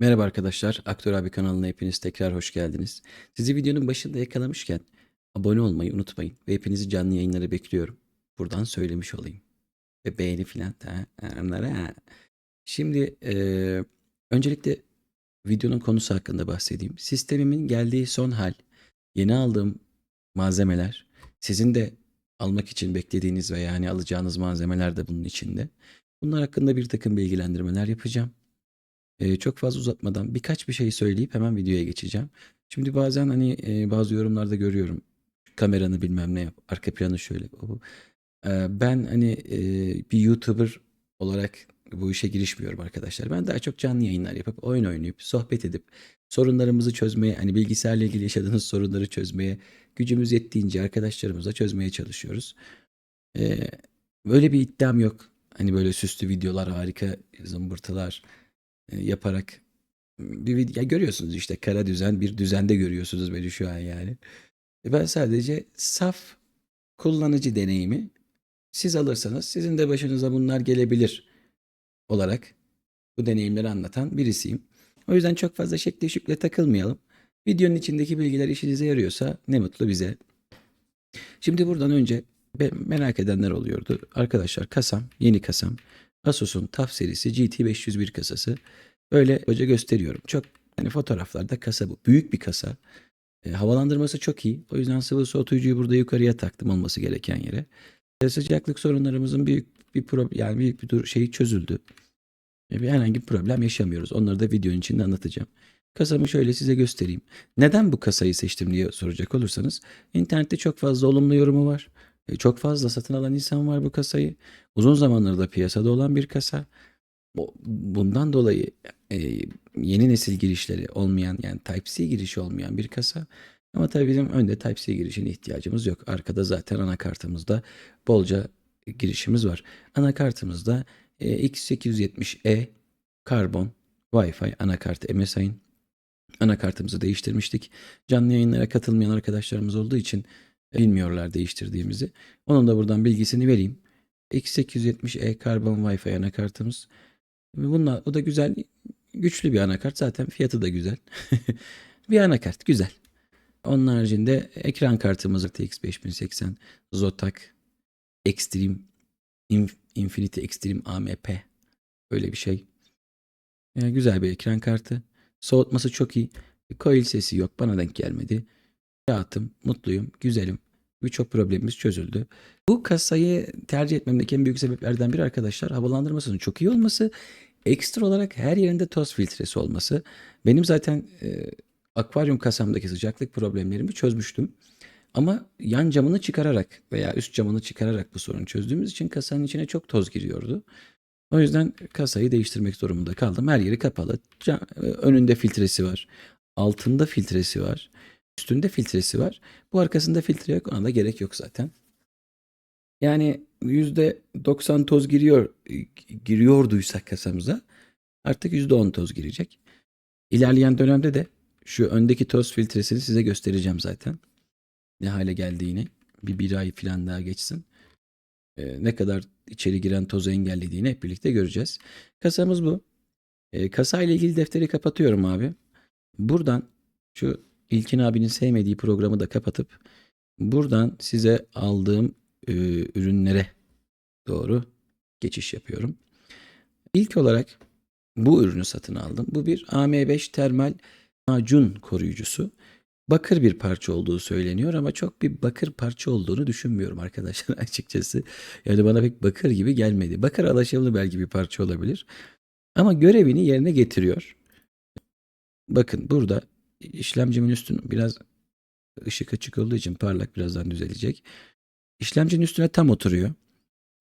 Merhaba arkadaşlar, Aktör Abi kanalına hepiniz tekrar hoş geldiniz. Sizi videonun başında yakalamışken abone olmayı unutmayın ve hepinizi canlı yayınlara bekliyorum. Buradan söylemiş olayım. Ve beğeni filan da. Şimdi eee, öncelikle videonun konusu hakkında bahsedeyim. Sistemimin geldiği son hal, yeni aldığım malzemeler, sizin de almak için beklediğiniz veya yani alacağınız malzemeler de bunun içinde. Bunlar hakkında bir takım bilgilendirmeler yapacağım. Eee, çok fazla uzatmadan birkaç bir şey söyleyip hemen videoya geçeceğim. Şimdi bazen hani eee, bazı yorumlarda görüyorum. Kameranı bilmem ne yap, arka planı şöyle. Eee, ben hani eee, bir YouTuber olarak bu işe girişmiyorum arkadaşlar. Ben daha çok canlı yayınlar yapıp oyun oynayıp sohbet edip sorunlarımızı çözmeye hani bilgisayarla ilgili yaşadığınız sorunları çözmeye gücümüz yettiğince arkadaşlarımızla çözmeye çalışıyoruz. Eee, böyle bir iddiam yok. Hani böyle süslü videolar, harika zımbırtılar e, yaparak bir ya görüyorsunuz işte kara düzen bir düzende görüyorsunuz beni şu an yani. E Ben sadece saf kullanıcı deneyimi siz alırsanız sizin de başınıza bunlar gelebilir olarak bu deneyimleri anlatan birisiyim. O yüzden çok fazla şekle şükle takılmayalım. Videonun içindeki bilgiler işinize yarıyorsa ne mutlu bize. Şimdi buradan önce merak edenler oluyordu. Arkadaşlar kasam, yeni kasam. Asus'un TUF serisi GT501 kasası. Böyle hoca gösteriyorum. Çok hani fotoğraflarda kasa bu. Büyük bir kasa. E, havalandırması çok iyi. O yüzden sıvı soğutucuyu burada yukarıya taktım olması gereken yere. E, sıcaklık sorunlarımızın büyük bir problem yani büyük bir şeyi çözüldü. E, bir herhangi bir problem yaşamıyoruz. Onları da videonun içinde anlatacağım. Kasamı şöyle size göstereyim. Neden bu kasayı seçtim diye soracak olursanız internette çok fazla olumlu yorumu var. E, Çok fazla satın alan insan var bu kasayı. Uzun zamandır da piyasada olan bir kasa. Bundan dolayı e, yeni nesil girişleri olmayan yani Type-C girişi olmayan bir kasa. Ama tabii bizim önde Type-C girişine ihtiyacımız yok. Arkada zaten anakartımızda bolca girişimiz var. Anakartımızda e, X870E karbon Wi-Fi anakartı MSI'ın anakartımızı değiştirmiştik. Canlı yayınlara katılmayan arkadaşlarımız olduğu için e, bilmiyorlar değiştirdiğimizi. Onun da buradan bilgisini vereyim. X870E karbon Wi-Fi anakartımız. Bunlar, o da güzel, güçlü bir anakart. Zaten fiyatı da güzel. bir anakart, güzel. Onun haricinde ekran kartımız RTX 5080 Zotac Extreme Inf- Infinity Extreme AMP. Öyle bir şey. Yani güzel bir ekran kartı. Soğutması çok iyi. Coil sesi yok. Bana denk gelmedi. Rahatım, mutluyum, güzelim. Birçok problemimiz çözüldü. Bu kasayı tercih etmemdeki en büyük sebeplerden biri arkadaşlar havalandırmasının çok iyi olması. Ekstra olarak her yerinde toz filtresi olması. Benim zaten e, akvaryum kasamdaki sıcaklık problemlerimi çözmüştüm. Ama yan camını çıkararak veya üst camını çıkararak bu sorunu çözdüğümüz için kasanın içine çok toz giriyordu. O yüzden kasayı değiştirmek durumunda kaldım. Her yeri kapalı. Ca- Önünde filtresi var. Altında filtresi var. Üstünde filtresi var. Bu arkasında filtre yok. Ona da gerek yok zaten. Yani %90 toz giriyor giriyorduysa kasamıza artık %10 toz girecek. İlerleyen dönemde de şu öndeki toz filtresini size göstereceğim zaten. Ne hale geldiğini. Bir, bir ay falan daha geçsin. Ee, ne kadar içeri giren tozu engellediğini hep birlikte göreceğiz. Kasamız bu. Ee, kasa ile ilgili defteri kapatıyorum abi. Buradan şu İlkin abinin sevmediği programı da kapatıp buradan size aldığım e, ürünlere doğru geçiş yapıyorum. İlk olarak bu ürünü satın aldım. Bu bir AM5 termal macun koruyucusu. Bakır bir parça olduğu söyleniyor ama çok bir bakır parça olduğunu düşünmüyorum arkadaşlar açıkçası. Yani bana pek bakır gibi gelmedi. Bakır alaşımlı belki bir parça olabilir. Ama görevini yerine getiriyor. Bakın burada işlemcimin üstünü biraz ışık açık olduğu için parlak birazdan düzelecek. İşlemcinin üstüne tam oturuyor.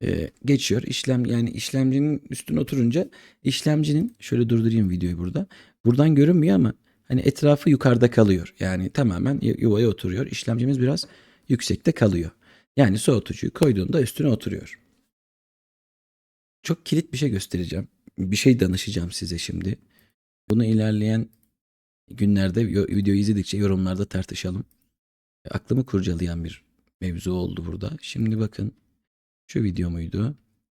Ee, geçiyor. İşlem yani işlemcinin üstüne oturunca işlemcinin şöyle durdurayım videoyu burada. Buradan görünmüyor ama hani etrafı yukarıda kalıyor. Yani tamamen yu- yuvaya oturuyor. İşlemcimiz biraz yüksekte kalıyor. Yani soğutucuyu koyduğunda üstüne oturuyor. Çok kilit bir şey göstereceğim. Bir şey danışacağım size şimdi. Bunu ilerleyen günlerde videoyu izledikçe yorumlarda tartışalım. Aklımı kurcalayan bir mevzu oldu burada. Şimdi bakın şu video muydu?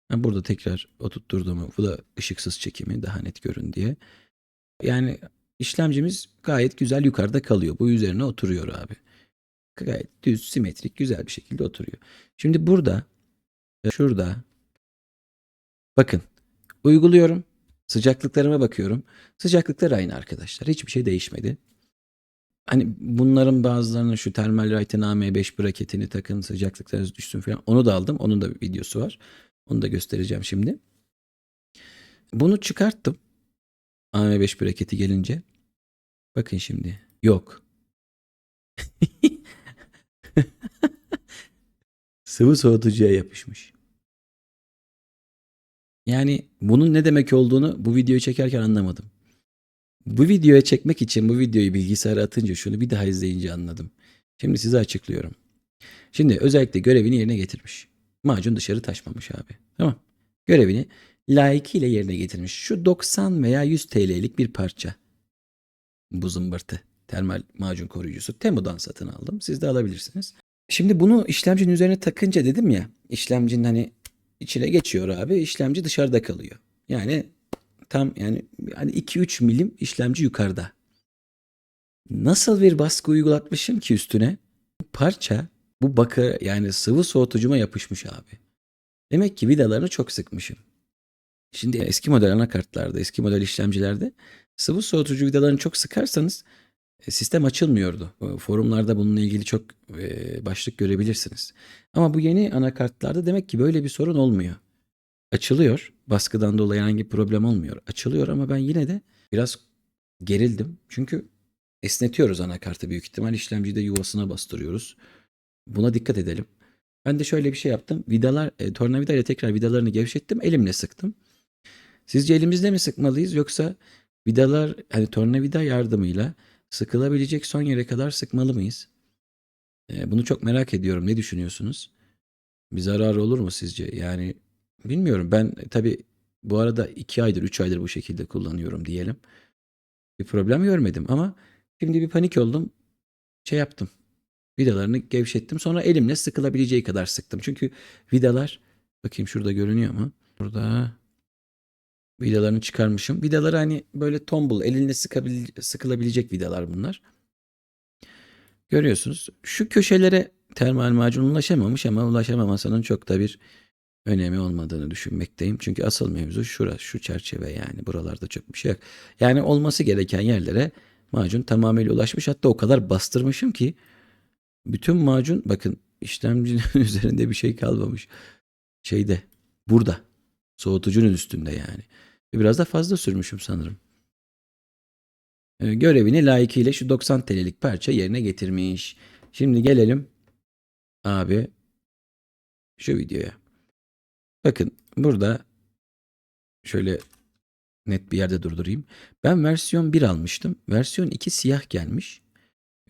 Ha, burada tekrar oturtturduğumu bu da ışıksız çekimi daha net görün diye. Yani işlemcimiz gayet güzel yukarıda kalıyor. Bu üzerine oturuyor abi. Gayet düz, simetrik, güzel bir şekilde oturuyor. Şimdi burada, şurada bakın uyguluyorum. Sıcaklıklarıma bakıyorum. Sıcaklıklar aynı arkadaşlar. Hiçbir şey değişmedi. Hani bunların bazılarının şu Thermalright'ın AM5 braketini takın sıcaklıklarınız düşsün falan. Onu da aldım. Onun da bir videosu var. Onu da göstereceğim şimdi. Bunu çıkarttım. AM5 braketi gelince. Bakın şimdi. Yok. Sıvı soğutucuya yapışmış. Yani bunun ne demek olduğunu bu videoyu çekerken anlamadım. Bu videoya çekmek için bu videoyu bilgisayara atınca şunu bir daha izleyince anladım. Şimdi size açıklıyorum. Şimdi özellikle görevini yerine getirmiş. Macun dışarı taşmamış abi. Tamam. Görevini layıkıyla yerine getirmiş. Şu 90 veya 100 TL'lik bir parça. Bu zımbırtı. Termal macun koruyucusu. Temu'dan satın aldım. Siz de alabilirsiniz. Şimdi bunu işlemcinin üzerine takınca dedim ya. işlemcinin hani içine geçiyor abi. işlemci dışarıda kalıyor. Yani tam yani hani 2-3 milim işlemci yukarıda. Nasıl bir baskı uygulatmışım ki üstüne? Parça bu bakır yani sıvı soğutucuma yapışmış abi. Demek ki vidalarını çok sıkmışım. Şimdi eski model anakartlarda, eski model işlemcilerde sıvı soğutucu vidalarını çok sıkarsanız sistem açılmıyordu. E, Forumlarda bununla ilgili çok e, başlık görebilirsiniz. Ama bu yeni anakartlarda demek ki böyle bir sorun olmuyor. Açılıyor. Baskıdan dolayı bir problem olmuyor. Açılıyor ama ben yine de biraz gerildim. Çünkü esnetiyoruz anakartı büyük ihtimal. işlemciyi de yuvasına bastırıyoruz. Buna dikkat edelim. Ben de şöyle bir şey yaptım. Vidalar, e, tornavida ile tekrar vidalarını gevşettim. Elimle sıktım. Sizce elimizle mi sıkmalıyız yoksa vidalar hani tornavida yardımıyla sıkılabilecek son yere kadar sıkmalı mıyız? E, bunu çok merak ediyorum. Ne düşünüyorsunuz? Bir zararı olur mu sizce? Yani bilmiyorum. Ben e, tabii bu arada iki aydır, üç aydır bu şekilde kullanıyorum diyelim. Bir problem görmedim ama şimdi bir panik oldum. Şey yaptım. Vidalarını gevşettim. Sonra elimle sıkılabileceği kadar sıktım. Çünkü vidalar bakayım şurada görünüyor mu? Burada vidalarını çıkarmışım. Vidaları hani böyle tombul, elinle sıkabil- sıkılabilecek vidalar bunlar. Görüyorsunuz. Şu köşelere termal macun ulaşamamış ama ulaşamamasının çok da bir önemi olmadığını düşünmekteyim. Çünkü asıl mevzu şurası, şu çerçeve yani. Buralarda çok bir şey yok. Yani olması gereken yerlere macun tamamıyla ulaşmış. Hatta o kadar bastırmışım ki bütün macun bakın işlemcinin üzerinde bir şey kalmamış. Şeyde burada soğutucunun üstünde yani. Biraz da fazla sürmüşüm sanırım. Ee, görevini layıkıyla şu 90 TL'lik parça yerine getirmiş. Şimdi gelelim abi şu videoya. Bakın burada şöyle net bir yerde durdurayım. Ben versiyon 1 almıştım. Versiyon 2 siyah gelmiş.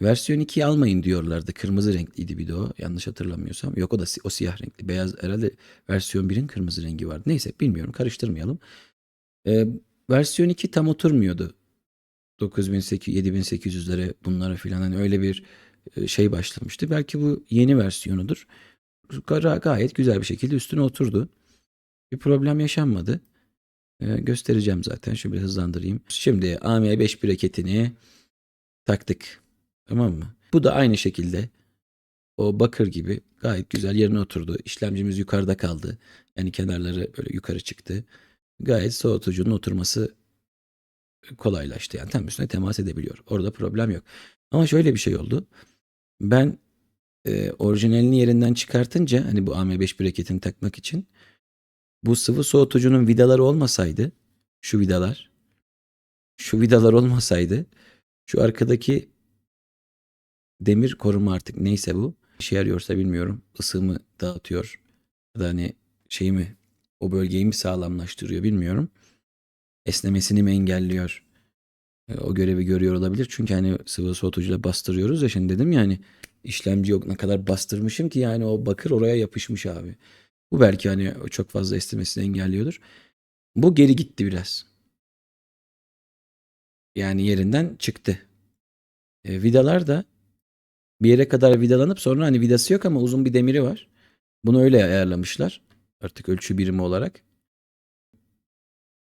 Versiyon 2'yi almayın diyorlardı. Kırmızı renkliydi bir de o. Yanlış hatırlamıyorsam. Yok o da o siyah renkli. Beyaz herhalde versiyon 1'in kırmızı rengi vardı. Neyse bilmiyorum karıştırmayalım. Ee, versiyon 2 tam oturmuyordu. 9800 7800'lere bunlara filan hani öyle bir e, şey başlamıştı. Belki bu yeni versiyonudur. Ga- Gayet güzel bir şekilde üstüne oturdu. Bir problem yaşanmadı. Ee, göstereceğim zaten. Şöyle bir hızlandırayım. Şimdi AM5 braketini taktık. Tamam mı? Bu da aynı şekilde o bakır gibi gayet güzel yerine oturdu. İşlemcimiz yukarıda kaldı. Yani kenarları böyle yukarı çıktı. Gayet soğutucunun oturması kolaylaştı. Yani tam üstüne temas edebiliyor. Orada problem yok. Ama şöyle bir şey oldu. Ben e, orijinalini yerinden çıkartınca hani bu AM5 braketini takmak için bu sıvı soğutucunun vidaları olmasaydı şu vidalar şu vidalar olmasaydı şu arkadaki demir koruma artık neyse bu işe yarıyorsa bilmiyorum ısımı dağıtıyor ya da hani şeyi mi o bölgeyi mi sağlamlaştırıyor bilmiyorum. Esnemesini mi engelliyor? E, o görevi görüyor olabilir. Çünkü hani sıvı soğutucuyla bastırıyoruz ya şimdi dedim yani işlemci yok ne kadar bastırmışım ki yani o bakır oraya yapışmış abi. Bu belki hani çok fazla esnemesini engelliyordur. Bu geri gitti biraz. Yani yerinden çıktı. E, vidalar da bir yere kadar vidalanıp sonra hani vidası yok ama uzun bir demiri var. Bunu öyle ayarlamışlar. Artık ölçü birimi olarak.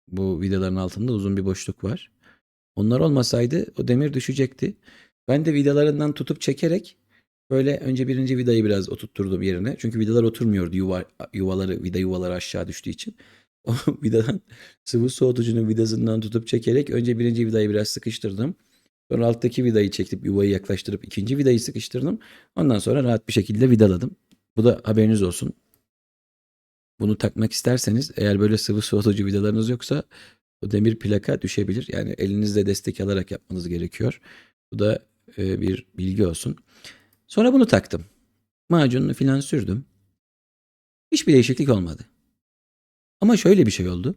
Bu vidaların altında uzun bir boşluk var. Onlar olmasaydı o demir düşecekti. Ben de vidalarından tutup çekerek böyle önce birinci vidayı biraz oturtturdum yerine. Çünkü vidalar oturmuyordu yuva, yuvaları, vida yuvaları aşağı düştüğü için. O vidadan sıvı soğutucunun vidasından tutup çekerek önce birinci vidayı biraz sıkıştırdım. Sonra alttaki vidayı çekip yuvayı yaklaştırıp ikinci vidayı sıkıştırdım. Ondan sonra rahat bir şekilde vidaladım. Bu da haberiniz olsun. Bunu takmak isterseniz eğer böyle sıvı soğutucu vidalarınız yoksa o demir plaka düşebilir. Yani elinizle destek alarak yapmanız gerekiyor. Bu da e, bir bilgi olsun. Sonra bunu taktım. Macununu filan sürdüm. Hiçbir değişiklik olmadı. Ama şöyle bir şey oldu.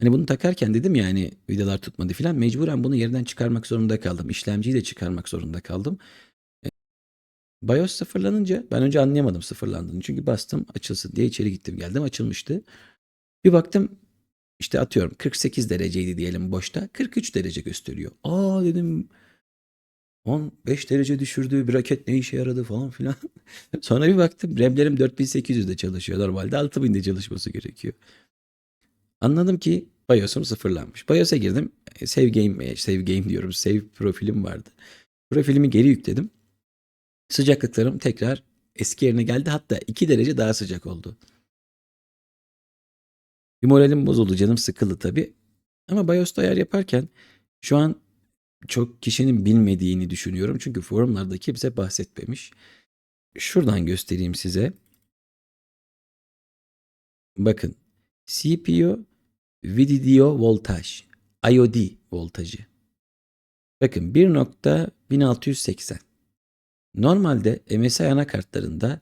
Hani bunu takarken dedim ya hani vidalar tutmadı filan. Mecburen bunu yerden çıkarmak zorunda kaldım. İşlemciyi de çıkarmak zorunda kaldım. BIOS sıfırlanınca ben önce anlayamadım sıfırlandığını. Çünkü bastım açılsın diye içeri gittim geldim açılmıştı. Bir baktım işte atıyorum 48 dereceydi diyelim boşta. 43 derece gösteriyor. Aa dedim 15 derece düşürdü. Bir raket ne işe yaradı falan filan. Sonra bir baktım RAM'lerim 4800'de çalışıyor. Normalde 6000'de çalışması gerekiyor. Anladım ki BIOS'um sıfırlanmış. BIOS'a girdim. E, Save game, e, save game diyorum. Save profilim vardı. Profilimi geri yükledim. Sıcaklıklarım tekrar eski yerine geldi. Hatta 2 derece daha sıcak oldu. Bir moralim bozuldu. Canım sıkıldı tabii. Ama BIOS'ta ayar yaparken şu an çok kişinin bilmediğini düşünüyorum. Çünkü forumlarda kimse bahsetmemiş. Şuradan göstereyim size. Bakın. CPU VDDO voltaj. IOD voltajı. Bakın 1.1680. Normalde MSI anakartlarında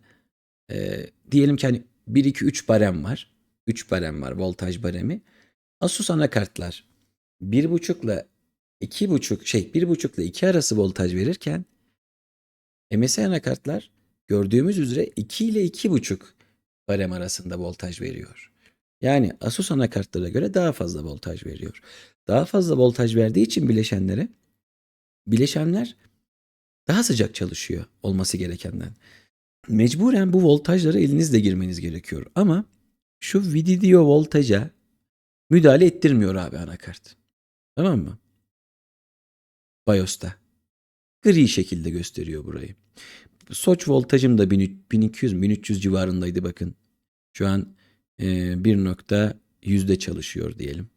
e, diyelim ki hani 1 2 3 barem var. 3 barem var voltaj baremi. Asus anakartlar 1.5 ile 2.5 şey 1.5 ile 2 arası voltaj verirken MSI anakartlar gördüğümüz üzere 2 ile 2.5 barem arasında voltaj veriyor. Yani Asus anakartlara göre daha fazla voltaj veriyor. Daha fazla voltaj verdiği için bileşenlere bileşenler daha sıcak çalışıyor olması gerekenden. Mecburen bu voltajlara elinizle girmeniz gerekiyor. Ama şu VDDO voltaja müdahale ettirmiyor abi anakart. Tamam mı? BIOS'ta. Gri şekilde gösteriyor burayı. Soç voltajım da 1200-1300 civarındaydı bakın. Şu an e, 1.100'de çalışıyor diyelim.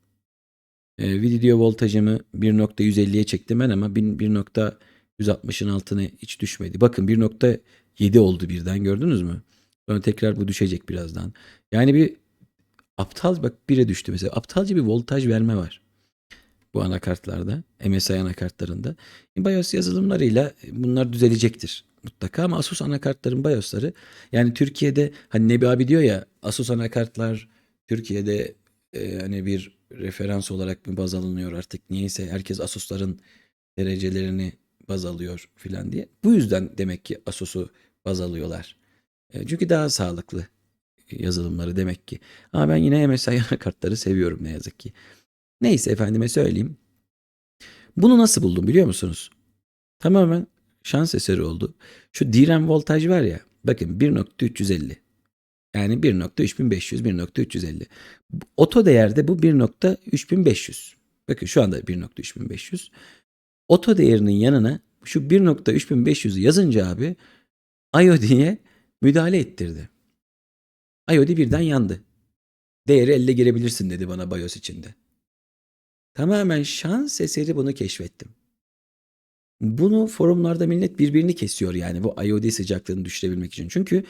E, video voltajımı 1.150'ye çektim ben ama 1.160'ın altına hiç düşmedi. Bakın 1.7 oldu birden gördünüz mü? Sonra tekrar bu düşecek birazdan. Yani bir aptal bak 1'e düştü mesela. Aptalca bir voltaj verme var bu anakartlarda, MSI anakartlarında. BIOS yazılımlarıyla bunlar düzelecektir mutlaka ama Asus anakartların BIOS'ları yani Türkiye'de hani Nebi abi diyor ya Asus anakartlar Türkiye'de e, hani bir referans olarak mı baz alınıyor artık niyeyse herkes Asus'ların derecelerini baz alıyor filan diye. Bu yüzden demek ki Asus'u baz alıyorlar. E, çünkü daha sağlıklı yazılımları demek ki. Ama ben yine MSI anakartları seviyorum ne yazık ki. Neyse efendime söyleyeyim. Bunu nasıl buldum biliyor musunuz? Tamamen şans eseri oldu. Şu DRAM voltaj var ya bakın 1.350 yani 1.3500 1.350 oto değerde bu 1.3500 bakın şu anda 1.3500 oto değerinin yanına şu 1.3500'ü yazınca abi IOD'ye müdahale ettirdi. IOD birden yandı. Değeri elle girebilirsin dedi bana BIOS içinde. Tamamen şans eseri bunu keşfettim. Bunu forumlarda millet birbirini kesiyor yani bu IOD sıcaklığını düşürebilmek için. Çünkü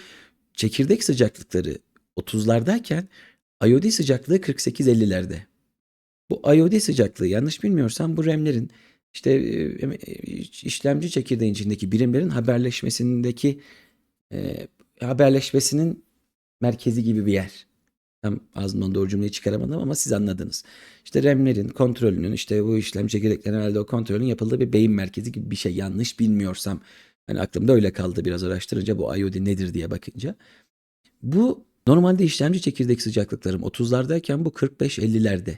çekirdek sıcaklıkları 30'lardayken IOD sıcaklığı 48-50'lerde. Bu IOD sıcaklığı yanlış bilmiyorsam bu RAM'lerin işte işlemci çekirdeğin içindeki birimlerin haberleşmesindeki e, haberleşmesinin merkezi gibi bir yer. Tam ağzımdan doğru cümleyi çıkaramadım ama siz anladınız. İşte RAM'lerin kontrolünün işte bu işlem çekirdeklerin herhalde o kontrolün yapıldığı bir beyin merkezi gibi bir şey yanlış bilmiyorsam. Hani aklımda öyle kaldı biraz araştırınca bu IOD nedir diye bakınca. Bu normalde işlemci çekirdek sıcaklıklarım 30'lardayken bu 45-50'lerde.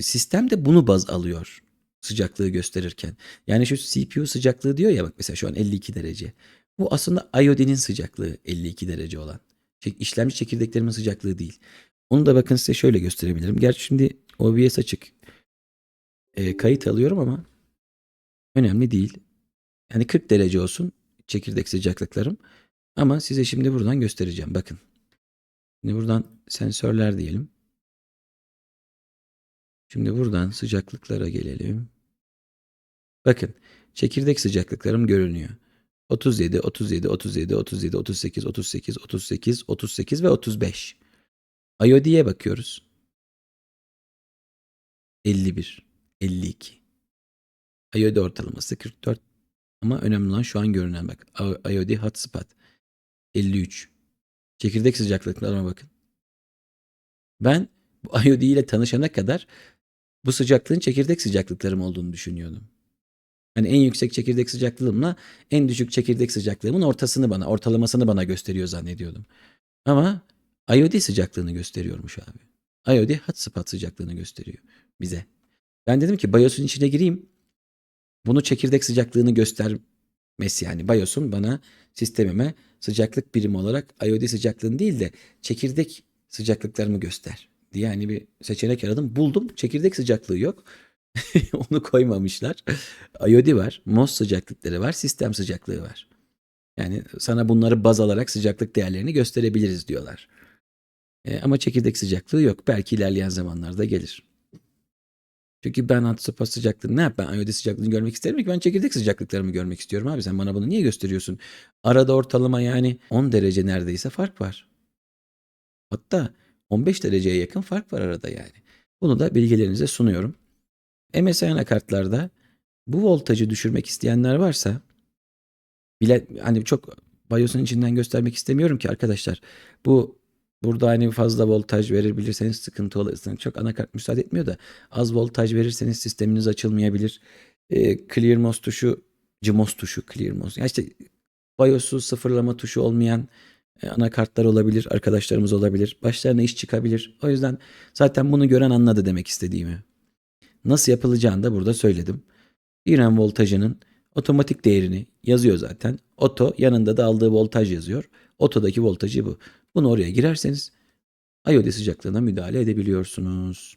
Sistem de bunu baz alıyor sıcaklığı gösterirken. Yani şu CPU sıcaklığı diyor ya bak mesela şu an 52 derece. Bu aslında iodinin sıcaklığı 52 derece olan. İşlemci çekirdeklerimin sıcaklığı değil. Onu da bakın size şöyle gösterebilirim. Gerçi şimdi OBS açık. e, kayıt alıyorum ama önemli değil. Yani 40 derece olsun çekirdek sıcaklıklarım. Ama size şimdi buradan göstereceğim. Bakın. Şimdi buradan sensörler diyelim. Şimdi buradan sıcaklıklara gelelim. Bakın çekirdek sıcaklıklarım görünüyor. 37, 37, 37, 37, 38, 38, 38, 38 ve 35. IOD'ye bakıyoruz. 51, 52. IOD ortalaması 44. Ama önemli olan şu an görünen bak. IOD hotspot 53. Çekirdek sıcaklıklarına bakın. Ben bu IOD ile tanışana kadar bu sıcaklığın çekirdek sıcaklıklarım olduğunu düşünüyordum. Hani en yüksek çekirdek sıcaklığımla en düşük çekirdek sıcaklığımın ortasını bana, ortalamasını bana gösteriyor zannediyordum. Ama IOD sıcaklığını gösteriyormuş abi. IOD hotspot sıcaklığını gösteriyor bize. Ben dedim ki BIOS'un içine gireyim. Bunu çekirdek sıcaklığını göstermesi yani BIOS'un bana sistemime sıcaklık birimi olarak IOD sıcaklığını değil de çekirdek sıcaklıklarımı göster diye yani bir seçenek aradım. Buldum. Çekirdek sıcaklığı yok. Onu koymamışlar. IOD var, MOS sıcaklıkları var, sistem sıcaklığı var. Yani sana bunları baz alarak sıcaklık değerlerini gösterebiliriz diyorlar. E, ama çekirdek sıcaklığı yok. Belki ilerleyen zamanlarda gelir. Çünkü ben hotspot sıcaklığını ne yap? Ben IOD sıcaklığını görmek isterim ki ben çekirdek sıcaklıklarımı görmek istiyorum abi. Sen bana bunu niye gösteriyorsun? Arada ortalama yani 10 derece neredeyse fark var. Hatta 15 dereceye yakın fark var arada yani. Bunu da bilgilerinize sunuyorum. MSI anakartlarda bu voltajı düşürmek isteyenler varsa bile hani çok BIOS'un içinden göstermek istemiyorum ki arkadaşlar. Bu burada hani fazla voltaj verebilirseniz sıkıntı olur. Çok anakart müsaade etmiyor da az voltaj verirseniz sisteminiz açılmayabilir. E, ClearMOS tuşu, CMOS tuşu ClearMOS. Yani işte BIOS'u sıfırlama tuşu olmayan e, anakartlar olabilir, arkadaşlarımız olabilir. Başlarına iş çıkabilir. O yüzden zaten bunu gören anladı demek istediğimi. Nasıl yapılacağını da burada söyledim. İren voltajının otomatik değerini yazıyor zaten. Oto yanında da aldığı voltaj yazıyor. Oto'daki voltajı bu. Bunu oraya girerseniz IOD sıcaklığına müdahale edebiliyorsunuz.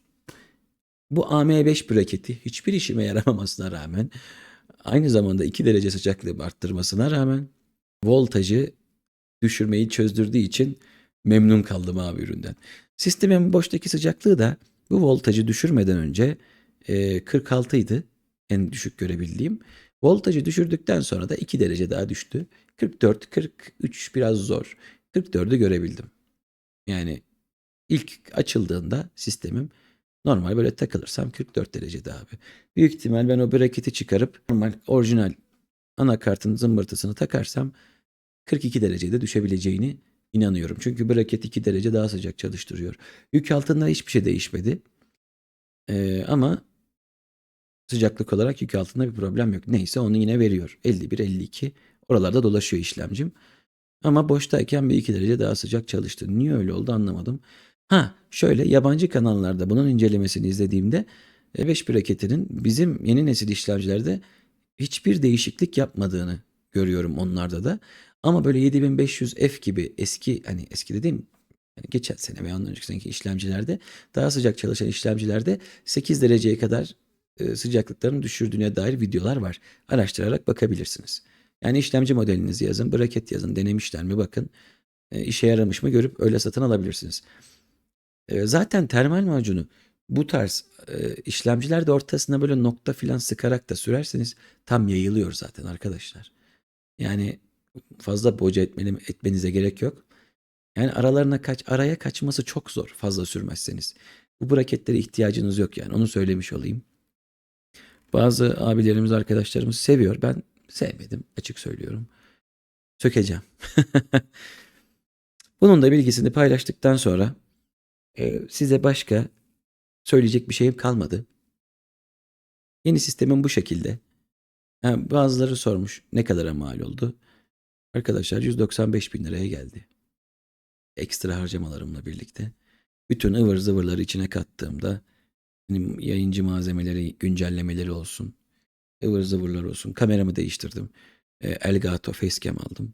Bu AM5 braketi hiçbir işime yaramamasına rağmen aynı zamanda 2 derece sıcaklığı arttırmasına rağmen voltajı düşürmeyi çözdürdüğü için memnun kaldım abi üründen. Sistemin boştaki sıcaklığı da bu voltajı düşürmeden önce e, 46 idi en düşük görebildiğim. Voltajı düşürdükten sonra da 2 derece daha düştü. 44, 43 biraz zor. 44'ü görebildim. Yani ilk açıldığında sistemim normal böyle takılırsam 44 derecede abi. Büyük ihtimal ben o braketi çıkarıp normal orijinal anakartın zımbırtısını takarsam 42 derecede düşebileceğini inanıyorum. Çünkü braket 2 derece daha sıcak çalıştırıyor. Yük altında hiçbir şey değişmedi. Ee, ama sıcaklık olarak yük altında bir problem yok. Neyse onu yine veriyor. 51, 52 oralarda dolaşıyor işlemcim. Ama boştayken bir 2 derece daha sıcak çalıştı. Niye öyle oldu anlamadım. Ha şöyle yabancı kanallarda bunun incelemesini izlediğimde 5 braketinin bizim yeni nesil işlemcilerde hiçbir değişiklik yapmadığını görüyorum onlarda da. Ama böyle 7500F gibi eski hani eski dediğim yani geçen sene veya ondan önceki işlemcilerde daha sıcak çalışan işlemcilerde 8 dereceye kadar e, sıcaklıkların düşürdüğüne dair videolar var. Araştırarak bakabilirsiniz. Yani işlemci modelinizi yazın, braket yazın, denemişler mi bakın. E, işe yaramış mı görüp öyle satın alabilirsiniz. E, zaten termal macunu bu tarz e, işlemcilerde ortasına böyle nokta filan sıkarak da sürerseniz tam yayılıyor zaten arkadaşlar. Yani fazla boca etmeni, etmenize gerek yok. Yani aralarına kaç araya kaçması çok zor fazla sürmezseniz. Bu braketlere ihtiyacınız yok yani onu söylemiş olayım. Bazı abilerimiz arkadaşlarımız seviyor. Ben sevmedim açık söylüyorum. Sökeceğim. Bunun da bilgisini paylaştıktan sonra e, size başka söyleyecek bir şeyim kalmadı. Yeni sistemin bu şekilde. Yani bazıları sormuş ne kadara mal oldu. Arkadaşlar 195 bin liraya geldi. Ekstra harcamalarımla birlikte. Bütün ıvır zıvırları içine kattığımda yayıncı malzemeleri, güncellemeleri olsun. ıvır zıvırlar olsun. Kameramı değiştirdim. E, Elgato Facecam aldım.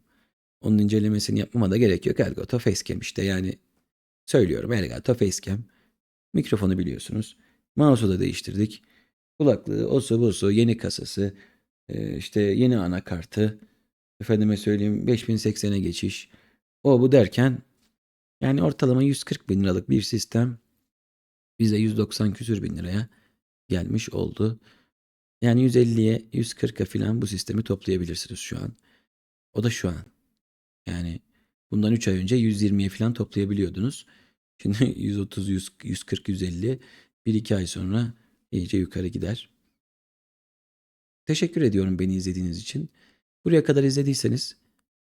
Onun incelemesini yapmama da gerek yok. Elgato Facecam işte yani söylüyorum Elgato Facecam. Mikrofonu biliyorsunuz. Mouse'u da değiştirdik. Kulaklığı, osu busu, yeni kasası, e, işte yeni anakartı, efendime söyleyeyim 5080'e geçiş, o bu derken yani ortalama 140 bin liralık bir sistem bize 190 küsür bin liraya gelmiş oldu. Yani 150'ye 140'a falan bu sistemi toplayabilirsiniz şu an. O da şu an. Yani bundan 3 ay önce 120'ye falan toplayabiliyordunuz. Şimdi 130, 100, 140, 150 1-2 ay sonra iyice yukarı gider. Teşekkür ediyorum beni izlediğiniz için. Buraya kadar izlediyseniz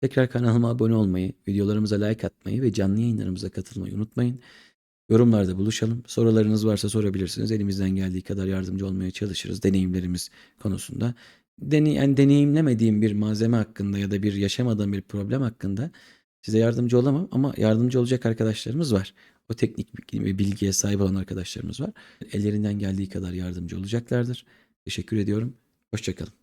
tekrar kanalıma abone olmayı, videolarımıza like atmayı ve canlı yayınlarımıza katılmayı unutmayın. Yorumlarda buluşalım. Sorularınız varsa sorabilirsiniz. Elimizden geldiği kadar yardımcı olmaya çalışırız deneyimlerimiz konusunda. Deney, yani deneyimlemediğim bir malzeme hakkında ya da bir yaşamadığım bir problem hakkında size yardımcı olamam ama yardımcı olacak arkadaşlarımız var. O teknik ve bilgiye sahip olan arkadaşlarımız var. Ellerinden geldiği kadar yardımcı olacaklardır. Teşekkür ediyorum. Hoşçakalın.